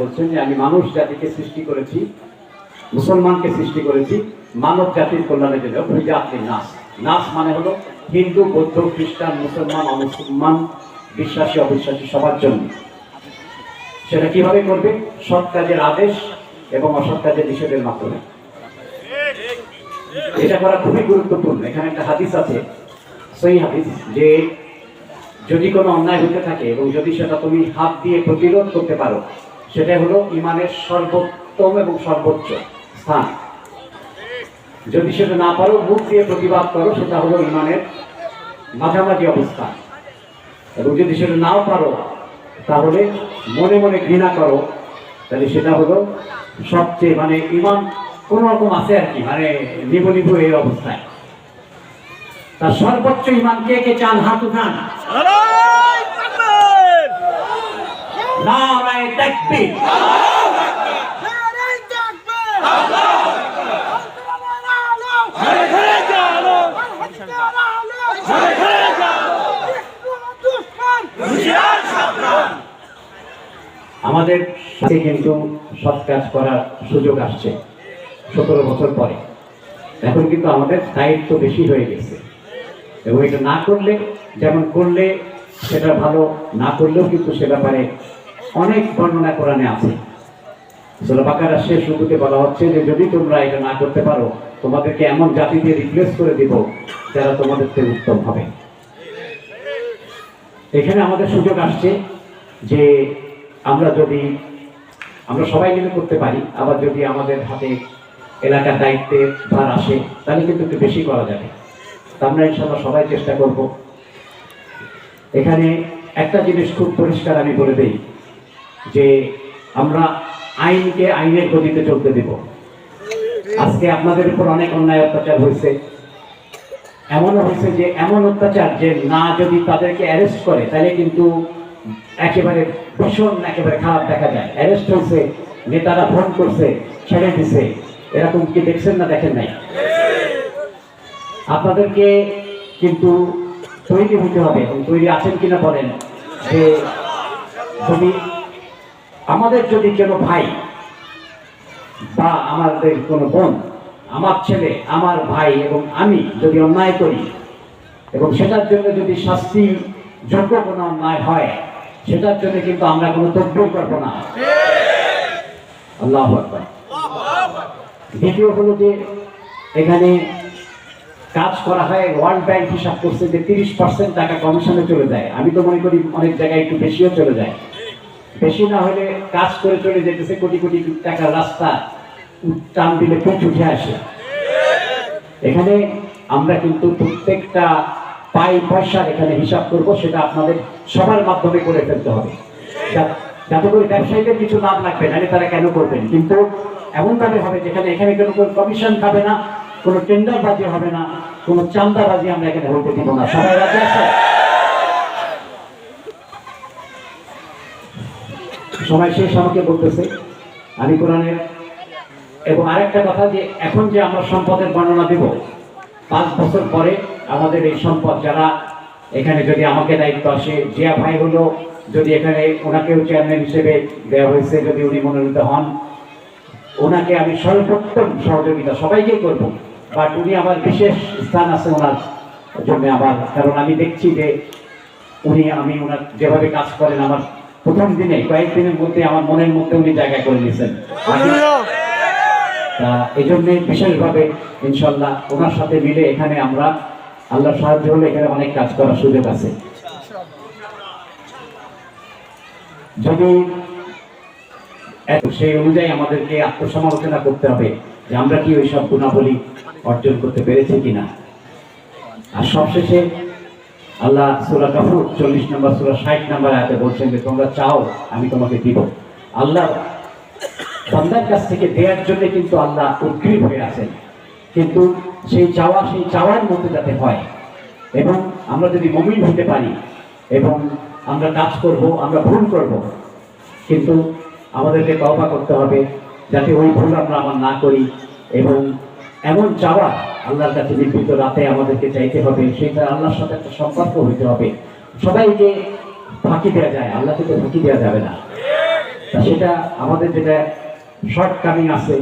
বলছেন যে, আমি মানুষ জাতিকে সৃষ্টি করেছি, মুসলমানকে সৃষ্টি করেছি, মানব জাতির কল্যাণের জন্য। মানে হলো হিন্দু, বৌদ্ধ, খ্রিস্টান, মুসলমান, অমুসলমান, বিশ্বাসী, অবিশ্বাসী সবার জন্য। সেটা কীভাবে করবে? সৎ কাজের আদেশ এবং অসৎ কাজের নিষেধের মাধ্যমে। এটা করা খুবই গুরুত্বপূর্ণ। এখানে একটা হাদিস আছে সেই হাদিস, যে যদি কোনো অন্যায় হতে থাকে এবং যদি সেটা তুমি হাত দিয়ে প্রতিরোধ করতে পারো সেটা হলো ইমানের সর্বোত্তম এবং সর্বোচ্চ স্থান। যদি সেটা না পারো, মুখ দিয়ে প্রতিবাদ করো, সেটা হলো ইমানের মাঝামাঝি অবস্থা। এবং যদি সেটা নাও পারো, তাহলে মনে মনে ঘৃণা করো। তাহলে সেটা হলো সবচেয়ে মানে ইমান কোন রকম আছে আর কি মানে নিবু নিবু এই অবস্থায়। তার সর্বোচ্চ ইমান কে কে চান? হাত উঠান নারায় তাকবীর নারায় তাকবীর নারায় তাকবীর ঘরে ঘরে জানো ঘরে ঘরে জানো সাবধান আমাদের সাথে কিন্তু সৎ কাজ করার সুযোগ আসছে সতেরো বছর পরে। এখন কিন্তু আমাদের দায়িত্ব বেশি হয়ে গেছে। এবং এটা না করলে যেমন করলে সেটা ভালো না করলেও কিন্তু সে ব্যাপারে অনেক বর্ণনা কোরআনে আছে। সুরা বাকারা শেষ শুরুতে বলা হচ্ছে যে, যদি তোমরা এটা না করতে পারো, তোমাদেরকে এমন জাতি দিয়ে রিপ্লেস করে দিব যারা তোমাদের থেকে উত্তম হবে। এখানে আমাদের সুযোগ আসছে যে, আমরা যদি, আমরা সবাই মিলে করতে পারি, আবার যদি আমাদের হাতে এলাকার দায়িত্বের ভার আসে, তাহলে কিন্তু একটু বেশি করা যাবে। আমরা ইনশাল্লাহ সবাই চেষ্টা করব। এখানে একটা জিনিস খুব পরিষ্কার আমি বলে দিই যে আমরা আইনকে আইনের গতিতে চলতে দেব। আজকে আপনাদের উপর অনেক অন্যায় অত্যাচার হয়েছে। এমনও হয়েছে যে এমন অত্যাচার যে না যদি তাদেরকে অ্যারেস্ট করে, তাহলে কিন্তু একেবারে ভীষণ, একেবারে খারাপ দেখা যায়। অ্যারেস্ট হয়েছে, নেতারা ফোন করছে, ছেড়ে দিছে। এরকম কি দেখছেন না দেখেন নাই? আপনাদেরকে কিন্তু তৈরি হতে হবে এবং তৈরি আছেন কিনা বলেন যে যদি আমাদের যদি কোনো ভাই বা আমাদের কোনো বোন, আমার ছেলে, আমার ভাই এবং আমি যদি অন্যায় করি এবং সেটার জন্য যদি শাস্তি যোগ্য কোনো অন্যায় হয়, সেটার জন্য কিন্তু আমরা কোনো তথ্য করব না। আল্লাহ দ্বিতীয় হলো যে এখানে কাজ করা হয়, ওয়ার্ল্ড ব্যাংক হিসাব করছে যে তিরিশ পার্সেন্ট টাকা কমিশনে চলে যায়। আমি তো মনে করি অনেক জায়গায় একটু বেশিও চলে যায়। বেশি না হলে কাজ করে চলে যেতেছে, কোটি কোটি টাকার রাস্তা টান দিলে পুঁচ উঠে আসে। এখানে আমরা কিন্তু প্রত্যেকটা পাই পয়সার এখানে হিসাব করব, সেটা আপনাদের সবার মাধ্যমে করে ফেলতে হবে। যাতে করে ব্যবসায়ীদের কিছু লাভ লাগবে, নাহলে তারা কেন করবেন? কিন্তু এমনভাবে হবে যেখানে এখানে কোনো কোনো কমিশন খাবে না, কোনো টেন্ডারবাজি হবে না, কোনো চান্দাবাজি আমরা এখানে হতে দিব না। সবাই রাজি আছে সময় শেষ আমাকে বলতেছে আমি কোরআনের। এবং আরেকটা কথা যে, এখন যে আমরা সম্পদের বর্ণনা দেব, পাঁচ বছর পরে আমাদের এই সম্পদ, যারা এখানে যদি আমাকে দায়িত্ব আসে, জিয়া ভাই হলো যদি এখানে ওনাকেও চেয়ারম্যান হিসেবে দেওয়া হয়েছে, যদি উনি মনোনীত হন, ওনাকে আমি সর্বোত্তম সহযোগিতা সবাইকেই করব। বাট উনি আমার বিশেষ স্থান আছে ওনার জন্য আমার, কারণ আমি দেখছি যে উনি, আমি ওনার যেভাবে কাজ করেন, আমার প্রথম দিনে কয়েকদিনের মধ্যে আমার মনের মধ্যে উনি জায়গা করে নিয়েছেন। তা এই জন্য বিশেষভাবে ইনশাল্লাহ ওনার সাথে মিলে এখানে আমরা আল্লাহ সাহায্য হলে এখানে অনেক কাজ করার সুযোগ আছে। যদি সেই অনুযায়ী আমাদেরকে আত্মসমালোচনা করতে হবে যে আমরা কি ওই সব গুণাবলী অর্জন করতে পেরেছি কিনা। আর সবশেষে আল্লাহ সুরা কাফুর চল্লিশ নম্বর, সুরা ষাট নম্বর আয়াতে বলছেন যে, তোমরা চাও, আমি তোমাকে দিব। আল্লাহ বান্দার কাছ থেকে দেওয়ার জন্য কিন্তু আল্লাহ উদ্গ্রীব হয়ে আছেন। কিন্তু সেই চাওয়া, সেই চাওয়ার মধ্যে যাতে হয়। এবং আমরা যদি মমিন হতে পারি, এবং আমরা কাজ করব, আমরা ভুল করব, কিন্তু আমাদেরকে তওবা করতে হবে, যাতে ওই ভুল আমরা আমার না করি, এবং এমন চাওয়া আল্লাহর কাছে নির্মিত রাতে আমাদেরকে চাইতে হবে, সেটা আল্লাহর সাথে একটা সম্পর্ক হইতে হবে। সবাইকে ফাঁকি দেওয়া যায় আল্লাহকে তো ফাঁকি দেওয়া যাবে না। সেটা আমাদের যেটা শর্ট কামিং আছে,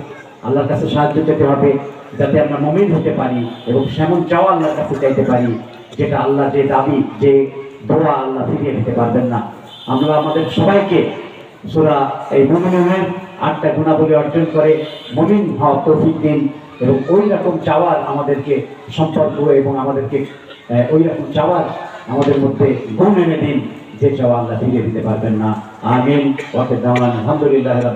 আল্লাহর কাছে সাহায্য পেতে হবে, যাতে আমরা মমিন হতে পারি এবং সেমন চাওয়া আল্লাহর কাছে চাইতে পারি, যেটা আল্লাহ যে দাবি, যে দোয়া আল্লাহ ফিরিয়ে দিতে পারবেন না। আমরা আমাদের সবাইকে সুরা এই মমিনের আটটা গুণাবলী অর্জন করে মমিন হওয়া তৌফিক দিন। এবং ওই রকম চাওয়ার আমাদেরকে সম্পর্ক এবং আমাদেরকে ওই রকম চাওয়ার আমাদের মধ্যে গুণ এনে দিন। যে চাওয়া আল্লাহ ফিরিয়ে দিতে পারবেন না। আমিন। দাওয়ান। আলহামদুলিল্লাহ